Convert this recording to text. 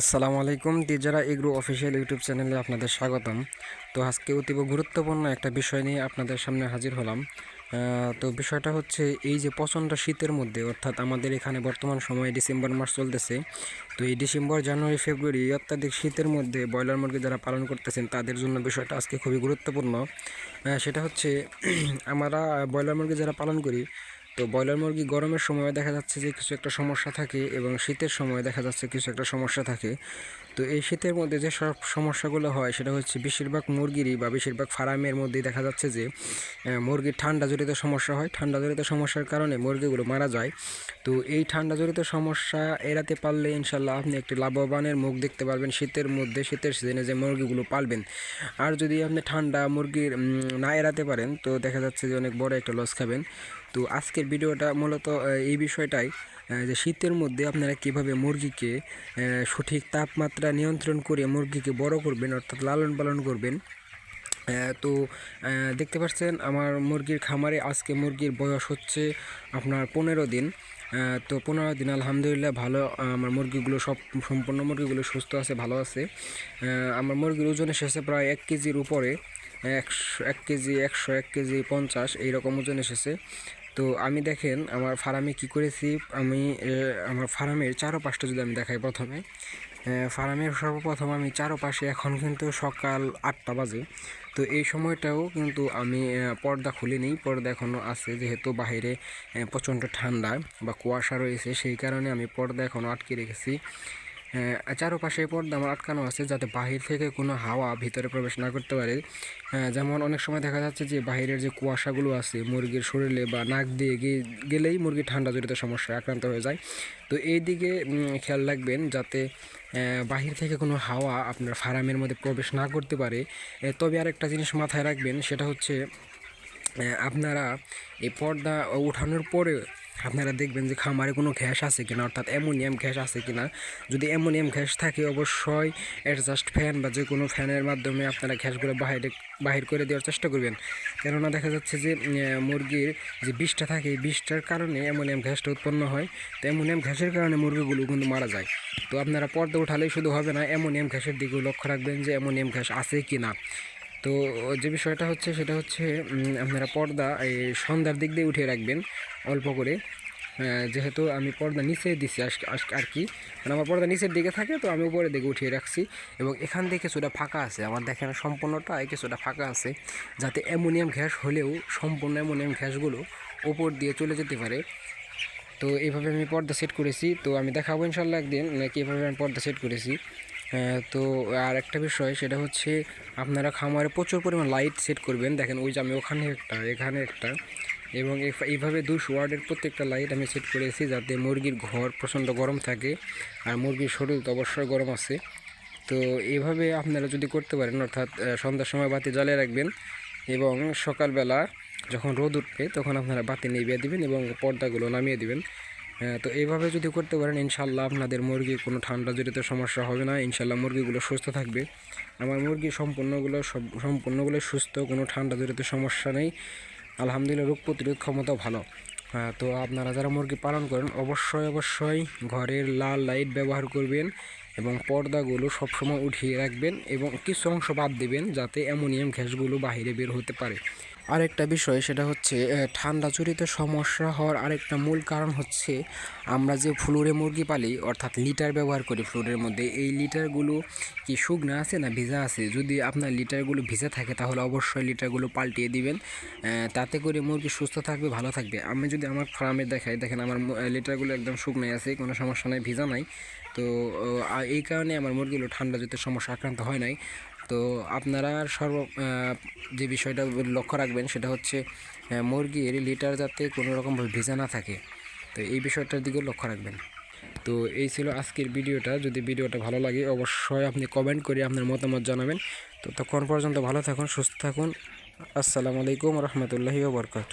আসসালামু আলাইকুম তিজারা agro official YouTube চ্যানেলে আপনাদের স্বাগতম। তো আজকে অতীব গুরুত্বপূর্ণ একটা বিষয় নিয়ে আপনাদের সামনে হাজির হলাম। তো বিষয়টা হচ্ছে এই যে প্রচণ্ড শীতের মধ্যে, অর্থাৎ আমাদের এখানে বর্তমান সময়ে ডিসেম্বর মাস চলতেছে, তো এই ডিসেম্বর, জানুয়ারি, ফেব্রুয়ারি অত্যাধিক শীতের মধ্যে ব্রয়লার মুরগি যারা পালন করতেছেন, তাদের জন্য বিষয়টা আজকে খুবই গুরুত্বপূর্ণ। সেটা হচ্ছে আমরা ব্রয়লার মুরগি যারা পালন করি তো ব্রয়লার মুরগি গরমের সময় দেখা যাচ্ছে যে কিছু একটা সমস্যা থাকে এবং শীতের সময় দেখা যাচ্ছে কিছু একটা সমস্যা থাকে। তো এই শীতের মধ্যে যে সব সমস্যাগুলো হয়, সেটা হচ্ছে বেশিরভাগ মুরগিরই বা বেশিরভাগ ফার্মের মধ্যেই দেখা যাচ্ছে যে মুরগির ঠান্ডা জড়িত সমস্যা হয়। ঠান্ডা জড়িত সমস্যার কারণে মুরগিগুলো মারা যায়। তো এই ঠান্ডা জড়িত সমস্যা এড়াতে পারলে ইনশাল্লাহ আপনি একটি লাভবানের মুখ দেখতে পারবেন শীতের মধ্যে, শীতের সিজনে যে মুরগিগুলো পালবেন। আর যদি আপনি ঠান্ডা মুরগির না এড়াতে পারেন, তো দেখা যাচ্ছে যে অনেক বড় একটা লস খাবেন। তো আজকের ভিডিওটা মূলত এই বিষয়টাই যে শীতের মধ্যে আপনারা কীভাবে মুরগিকে সঠিক তাপমাত্রা নিয়ন্ত্রণ করে মুরগিকে বড় করবেন, অর্থাৎ লালন পালন করবেন। তো দেখতে পাচ্ছেন আমার মুরগির খামারে আজকে মুরগির বয়স হচ্ছে আপনার পনেরো দিন। তো পনেরো দিন, আলহামদুলিল্লাহ ভালো আমার মুরগিগুলো সব সম্পূর্ণ মুরগিগুলো সুস্থ আছে, ভালো আছে। আমার মুরগির ওজন এসেছে প্রায় এক কেজির উপরে, একশো, এক কেজি, একশো, এক কেজি, পঞ্চাশ, এইরকম ওজন এসেছে। তো আমি দেখেন আমার ফার্মে কি করেছি, আমি আমার ফার্মের চারোপাশটা যদি আমি দেখাই প্রথমে। ফার্মের সর্বপ্রথম আমি চারোপাশে এখন কিন্তু সকাল আটটা বাজে। তো এই সময়টাও কিন্তু আমি পর্দা খুলে নিই। পর্দা এখনও আছে যেহেতু বাহিরে প্রচণ্ড ঠান্ডা বা কুয়াশা রয়েছে, সেই কারণে আমি পর্দা এখনও আটকে রেখেছি। চারপাশে পর্দা আমার আটকানো আছে যাতে বাহির থেকে কোনো হাওয়া ভিতরে প্রবেশ না করতে পারে। যেমন অনেক সময় দেখা যাচ্ছে যে বাইরের যে কুয়াশাগুলো আছে, মুরগির শরীরে বা নাক দিয়ে গেলেই মুরগি ঠান্ডা জড়িত সমস্যায় আক্রান্ত হয়ে যায়। তো এই দিকে খেয়াল রাখবেন যাতে বাহির থেকে কোনো হাওয়া আপনার ফার্মের মধ্যে প্রবেশ না করতে পারে। তবে আরেকটা জিনিস মাথায় রাখবেন, সেটা হচ্ছে আপনারা এই পর্দা ওঠানোর পরে আপনারা দেখবেন যে খামারে কোনো গ্যাস আছে কিনা, অর্থাৎ অ্যামোনিয়াম গ্যাস আছে কিনা। যদি অ্যামোনিয়াম গ্যাস থাকে, অবশ্যই অ্যাডজাস্ট ফ্যান বা যে কোনো ফ্যানের মাধ্যমে আপনারা গ্যাসগুলো বাইরে, বাহির করে দেওয়ার চেষ্টা করবেন। কেননা দেখা যাচ্ছে যে মুরগির যে বিষটা থাকে, এই বিষটার কারণে অ্যামোনিয়াম গ্যাসটা উৎপন্ন হয়। তো অ্যামোনিয়াম গ্যাসের কারণে মুরগিগুলো কিন্তু মারা যায়। তো আপনারা পর্দা উঠালেই শুধু হবে না, অ্যামোনিয়াম গ্যাসের দিকেও লক্ষ্য রাখবেন যে অ্যামোনিয়াম গ্যাস আছে কি না তো যে বিষয়টা হচ্ছে সেটা হচ্ছে আপনারা পর্দা এই সন্ধ্যার দিক দিয়ে উঠিয়ে রাখবেন অল্প করে। যেহেতু আমি পর্দা নিচে দিছি আর কি। মানে আমার পর্দা নিচের দিকে থাকে, তো আমি উপরের দিকে উঠিয়ে রাখছি এবং এখান থেকে কিছুটা ফাঁকা আছে। আমার দেখেন সম্পূর্ণটা কিছুটা ফাঁকা আছে, যাতে অ্যামোনিয়াম গ্যাস হলেও সম্পূর্ণ অ্যামোনিয়াম গ্যাসগুলো ওপর দিয়ে চলে যেতে পারে। তো এইভাবে আমি পর্দা সেট করেছি। তো আমি দেখাবো ইনশাল্লাহ একদিন নাকি এভাবে আমি পর্দা সেট করেছি। তো আর একটা বিষয়, সেটা হচ্ছে আপনারা খামারে প্রচুর পরিমাণ লাইট সেট করবেন। দেখেন ওই যে আমি ওখানে একটা, এখানে একটা, এবং এইভাবে দুশো ওয়ার্ডের প্রত্যেকটা লাইট আমি সেট করেছি যাতে মুরগির ঘর প্রচণ্ড গরম থাকে আর মুরগির শরীর তো অবশ্যই গরম আছে। তো এইভাবে আপনারা যদি করতে পারেন, অর্থাৎ সন্ধ্যার সময় বাতি জ্বালিয়ে রাখবেন এবং সকালবেলা যখন রোদ উঠবে, তখন আপনারা বাতি নিভিয়ে দিবেন এবং পর্দাগুলো নামিয়ে দিবেন। তো এইভাবে যদি করতে পারেন ইনশাল্লাহ আপনাদের মুরগি কোনো ঠান্ডা জড়িত সমস্যা হবে না। ইনশাল্লাহ মুরগিগুলো সুস্থ থাকবে। আমার মুরগি সম্পূর্ণগুলো সব, সম্পূর্ণগুলো সুস্থ, কোনো ঠান্ডা জড়িত সমস্যা নেই। আলহামদুলিল্লাহ রোগ প্রতিরোধ ক্ষমতাও ভালো। হ্যাঁ তো আপনারা যারা মুরগি পালন করেন, অবশ্যই অবশ্যই ঘরের লাল লাইট ব্যবহার করবেন। এবং পর্দাগুলো সবসময় উঠিয়ে রাখবেন এবং কিছু অংশ বাদ দিবেন যাতে অ্যামোনিয়াম গ্যাসগুলো বাইরে বের হতে পারে। আরেকটা বিষয় সেটা হচ্ছে ঠান্ডা জড়িত সমস্যা হওয়ার আরেকটা মূল কারণ হচ্ছে আমরা যে ফ্লোরে মুরগি পালি, অর্থাৎ লিটার ব্যবহার করি ফ্লোরের মধ্যে, এই লিটারগুলো কি শুকনা আছে না ভিজা আছে? যদি আপনার লিটারগুলো ভিজা থাকে তাহলে অবশ্যই লিটারগুলো পাল্টিয়ে দিবেন তাতে করে মুরগি সুস্থ থাকবে, ভালো থাকবে। আমি যদি আমার ফার্মে দেখাই, দেখেন আমার লিটারগুলো একদম শুকনাই আছে, কোনো সমস্যা নাই, ভিজা নাই। তো এই কারণে আমার মুরগিগুলো ঠান্ডা জড়িত সমস্যা আক্রান্ত হয় নাই। তো আপনারা সর্ব যে বিষয়টা লক্ষ্য রাখবেন সেটা হচ্ছে মুরগির লিটার যাতে কোনো রকমভাবে ভিজা না থাকে, তো এই বিষয়টার দিকেও লক্ষ্য রাখবেন। তো এই ছিল আজকের ভিডিওটা। যদি ভিডিওটা ভালো লাগে, অবশ্যই আপনি কমেন্ট করে আপনার মতামত জানাবেন। তো তখন পর্যন্ত ভালো থাকুন, সুস্থ থাকুন। আসসালামু আলাইকুম রহমতুল্লাহি বরকাত